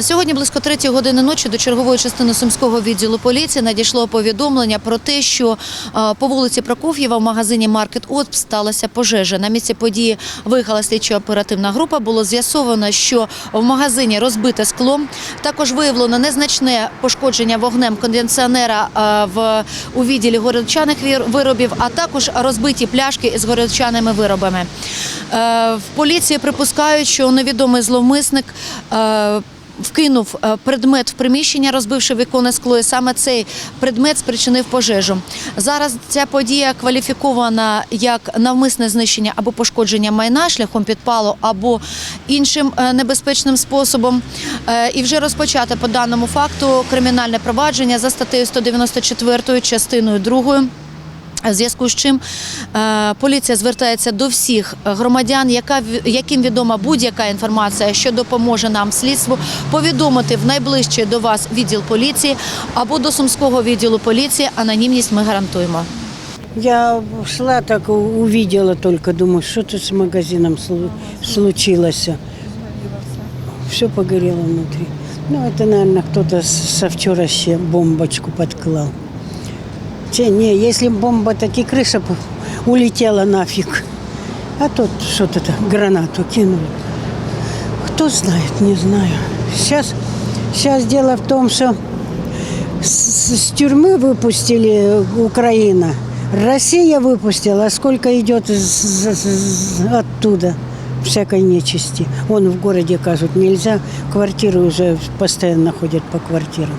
Сьогодні близько третьої години ночі до чергової частини сумського відділу поліції надійшло повідомлення про те, що е, по вулиці Прокоф'єва в магазині Маркет Отп сталася пожежа. На місці події виїхала слідчо-оперативна група. Було з'ясовано, що в магазині розбите скло. Також виявлено незначне пошкодження вогнем кондиціонера е, в у відділі горілчаних виробів, а також розбиті пляшки з горілчаними виробами. Е, В поліції припускають, що невідомий зловмисник. Вкинув е, предмет в приміщення, розбивши віконне скло, і саме цей предмет спричинив пожежу. Зараз ця подія кваліфікована як навмисне знищення або пошкодження майна шляхом підпалу або іншим е, небезпечним способом. Е, І вже розпочато по даному факту кримінальне провадження за статтею 194 частиною 2 в зв'язку з чим е, поліція звертається до всіх громадян, яка яким відома будь-яка інформація, що допоможе нам слідству, повідомити в найближчий до вас відділ поліції або до сумського відділу поліції. Анонімність ми гарантуємо. Я шла, так у- увидела только, думаю, что тут с магазином слу- случилось. Все погорело внутри. Ну, это, наверное, кто-то со вчера ще бомбочку подклал. Че, не, если бомба, так и крыша улетела нафиг. А тут что-то гранату кинули. Кто знает, не знаю. Сейчас, сейчас дело в том, что с, с тюрьмы выпустили Украина, Россия выпустила, а сколько идет из- из- из- оттуда всякой нечисти. Вон в городе, кажут, нельзя, квартиры уже постоянно ходят по квартирам.